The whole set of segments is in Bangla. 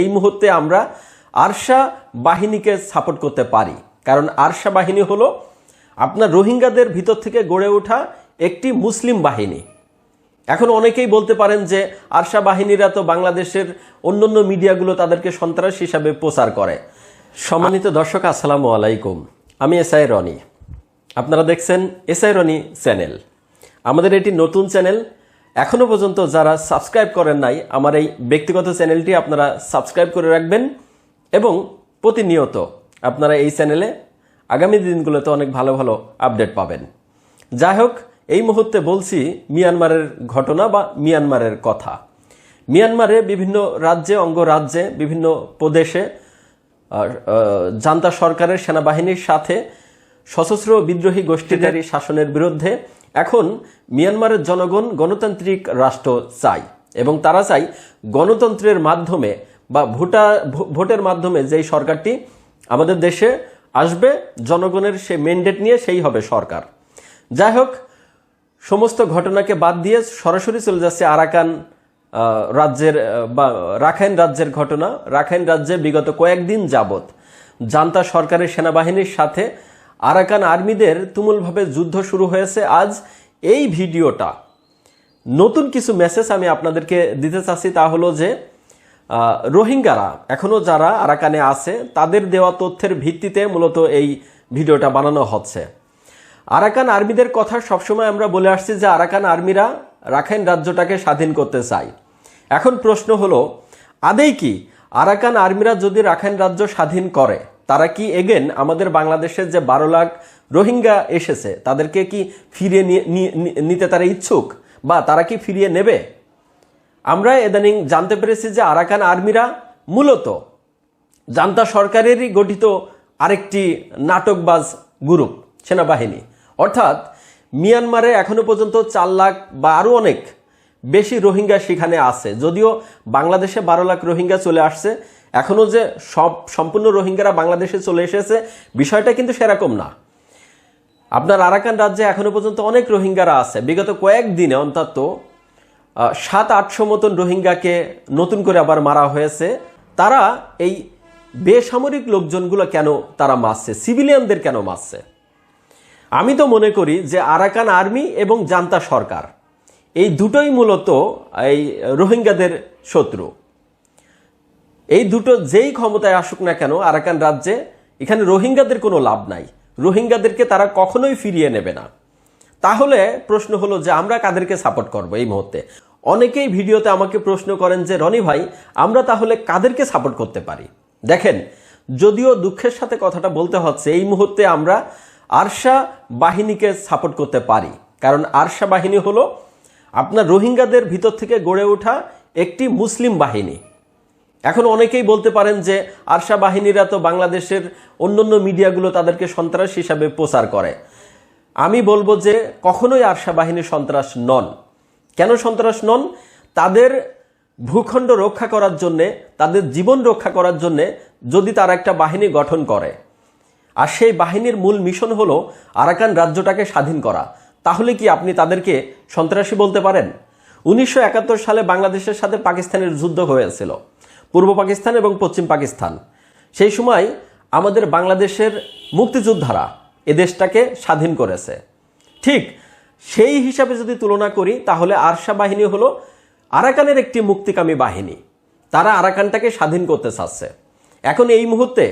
এই মুহূর্তে আমরা আরশা বাহিনীকে সাপোর্ট করতে পারি। কারণ আরশা বাহিনী হলো আপনার রোহিঙ্গাদের ভিতর থেকে গড়ে ওঠা একটি মুসলিম বাহিনী। এখন অনেকেই বলতে পারেন যে আরশা বাহিনীরা তো বাংলাদেশের অন্যান্য মিডিয়াগুলো তাদেরকে সন্ত্রাস হিসাবে প্রচার করে। সম্মানিত দর্শক, আসসালামু আলাইকুম। আমি এসআই রনি। আপনারা দেখছেন এসআই রনি চ্যানেল। আমাদের এটি নতুন চ্যানেল। এখনও পর্যন্ত যারা সাবস্ক্রাইব করেন নাই আমার এই ব্যক্তিগত চ্যানেলটি আপনারা সাবস্ক্রাইব করে রাখবেন এবং প্রতিনিয়ত আপনারা এই চ্যানেলে আগামী দিনগুলোতে অনেক ভালো ভালো আপডেট পাবেন। যাই হোক এই মুহূর্তে বলছি মিয়ানমারের ঘটনা বা মিয়ানমারের কথা। মিয়ানমারে বিভিন্ন রাজ্যে অঙ্গরাজ্যে বিভিন্ন প্রদেশে আর, জান্তা সরকারের সেনাবাহিনীর সাথে সশস্ত্র বিদ্রোহী গোষ্ঠীদারী শাসনের বিরুদ্ধে এখন মিয়ানমারের জনগণ গণতান্ত্রিক রাষ্ট্র চাই এবং তারা চাই গণতন্ত্রের মাধ্যমে বা ভোটা ভোটের মাধ্যমে যেই সরকারটি আমাদের দেশে আসবে, জনগণের সে মেন্ডেট নিয়ে সেই হবে সরকার। যাই হোক, সমস্ত ঘটনাকে বাদ দিয়ে সরাসরি চলে যাচ্ছে আরাকান রাজ্যের বা রাখাইন রাজ্যের ঘটনা। রাখাইন রাজ্যে বিগত কয়েকদিন যাবৎ জান্তা সরকারের সেনাবাহিনীর সাথে আরাকান আর্মিদের তুমুলভাবে যুদ্ধ শুরু হয়েছে আজ। এই ভিডিওটা নতুন কিছু মেসেজ আমি আপনাদেরকে দিতে চাচ্ছি তা হলো যে রোহিঙ্গারা এখনও যারা আরাকানে আছে, তাদের দেওয়া তথ্যের ভিত্তিতে মূলত এই ভিডিওটা বানানো হচ্ছে। আরাকান আর্মিদের কথা সবসময় আমরা বলে আসছি যে, আরাকান আর্মিরা রাখাইন রাজ্যটাকে স্বাধীন করতে চায়। এখন প্রশ্ন হলো, আদেই কি আরাকান আর্মিরা যদি রাখাইন রাজ্য স্বাধীন করে? তারা কি এগেন আমাদের বাংলাদেশের যে বারো লাখ রোহিঙ্গা এসেছে, তাদেরকে কি ফিরিয়ে নিতে তারা ইচ্ছুক? বা তারা কি ফিরিয়ে নেবে? আমরা ইদানিং জানতে পেরেছি যে আরাকান আর্মিরা মূলত জান্তা সরকারেরই গঠিত আরেকটি নাটকবাজ গ্রুপ, সেনাবাহিনী। অর্থাৎ মিয়ানমারে এখনও পর্যন্ত চার লাখ বা আরও অনেক বেশি রোহিঙ্গা সেখানে আছে। যদিও বাংলাদেশে বারো লাখ রোহিঙ্গা চলে আসছে এখনও যে সব সম্পূর্ণ রোহিঙ্গারা বাংলাদেশে চলে এসেছে, বিষয়টা কিন্তু সেরকম না। আপনার আরাকান রাজ্যে এখনও পর্যন্ত অনেক রোহিঙ্গারা আছে। বিগত কয়েকদিনে অন্তত সাত, আটশো মতন রোহিঙ্গাকে নতুন করে আবার মারা হয়েছে। তারা এই বেসামরিক লোকজনগুলো কেন তারা মারছে? সিভিলিয়ানদের কেন মারছে? আমি তো মনে করি যে আরাকান আর্মি এবং জান্তা সরকার, এই দুটোই মূলত এই রোহিঙ্গাদের শত্রু। এই দুটো যেই ক্ষমতায় আসুক না কেন, আরাকান রাজ্যে এখানে রোহিঙ্গাদের কোনো লাভ নাই। রোহিঙ্গাদেরকে তারা কখনোই ফিরিয়ে নেবে না। তাহলে প্রশ্ন হলো যে আমরা কাদেরকে সাপোর্ট করব এই মুহূর্তে? অনেকেই ভিডিওতে আমাকে প্রশ্ন করেন যে, রনি ভাই, আমরা তাহলে কাদেরকে সাপোর্ট করতে পারি? দেখেন, যদিও দুঃখের সাথে কথাটা বলতে হচ্ছে, এই মুহূর্তে আমরা আরশা বাহিনীকে সাপোর্ট করতে পারি। কারণ আরশা বাহিনী হলো আপনার রোহিঙ্গাদের ভিতর থেকে গড়ে ওঠা একটি মুসলিম বাহিনী। এখন অনেকেই বলতে পারেন যে আরশা বাহিনীরা তো বাংলাদেশের অন্যান্য মিডিয়াগুলো তাদেরকে সন্ত্রাস হিসাবে প্রচার করে। আমি বলব যে কখনোই আরশা বাহিনী সন্ত্রাস নন। কেন সন্ত্রাস নন? তাদের ভূখণ্ড রক্ষা করার জন্যে, তাদের জীবন রক্ষা করার জন্যে যদি তারা একটা বাহিনী গঠন করে। আর সেই বাহিনীর মূল মিশন হলো আরাকান রাজ্যটাকে স্বাধীন করা। তাহলে কি আপনি তাদেরকে সন্ত্রাসী বলতে পারেন? উনিশশো একাত্তর সালে বাংলাদেশের সাথে পাকিস্তানের যুদ্ধ হয়েছিল। পূর্ব পাকিস্তান এবং পশ্চিম পাকিস্তান। সেই সময় আমাদের বাংলাদেশের মুক্তিযোদ্ধারা এ দেশটাকে স্বাধীন করেছে। ঠিক সেই হিসাবে যদি তুলনা করি, তাহলে আরশা বাহিনী হলো আরাকানের একটি মুক্তিকামী বাহিনী। তারা আরাকানটাকে স্বাধীন করতে চাচ্ছে। এখন এই মুহূর্তে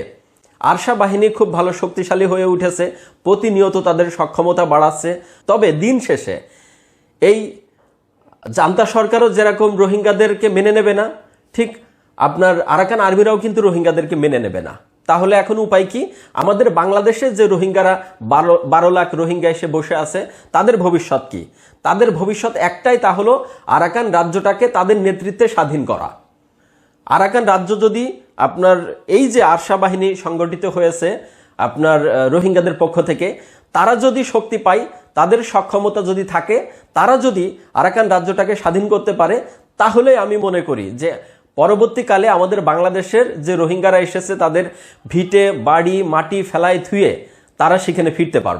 আরশা বাহিনী খুব ভালো শক্তিশালী হয়ে উঠেছে, প্রতিনিয়ত তাদের সক্ষমতা বাড়াচ্ছে। তবে দিন শেষে এই জান্তা সরকারও যেরকম রোহিঙ্গাদেরকে মেনে নেবে না, ঠিক আপনার আরাকান আর্মিরাও কিন্তু রোহিঙ্গাদেরকে মেনে নেবে না। তাহলে এখন উপায় কি? আমাদের বাংলাদেশে যে রোহিঙ্গারা বারো বারো লাখ রোহিঙ্গা এসে বসে আছে, তাদের ভবিষ্যৎ কি? তাদের ভবিষ্যৎ একটাই তা হলো আরাকান রাজ্যটাকে তাদের নেতৃত্বে স্বাধীন করা। আরাকান রাজ্য যদি আপনার এই যে আরশা বাহিনী সংগঠিত হয়েছে আপনার রোহিঙ্গাদের পক্ষ থেকে, তারা যদি শক্তি পায়, তাদের সক্ষমতা যদি থাকে, তারা যদি আরাকান রাজ্যটাকে স্বাধীন করতে পারে, তাহলে আমি মনে করি যে পরবর্তীকালে আমাদের বাংলাদেশের যে রোহিঙ্গারা এসেছে, তাদের ভিটে, বাড়ি, মাটি ফেলায় থুয়ে তারা সেখানে ফিরতে পারবে।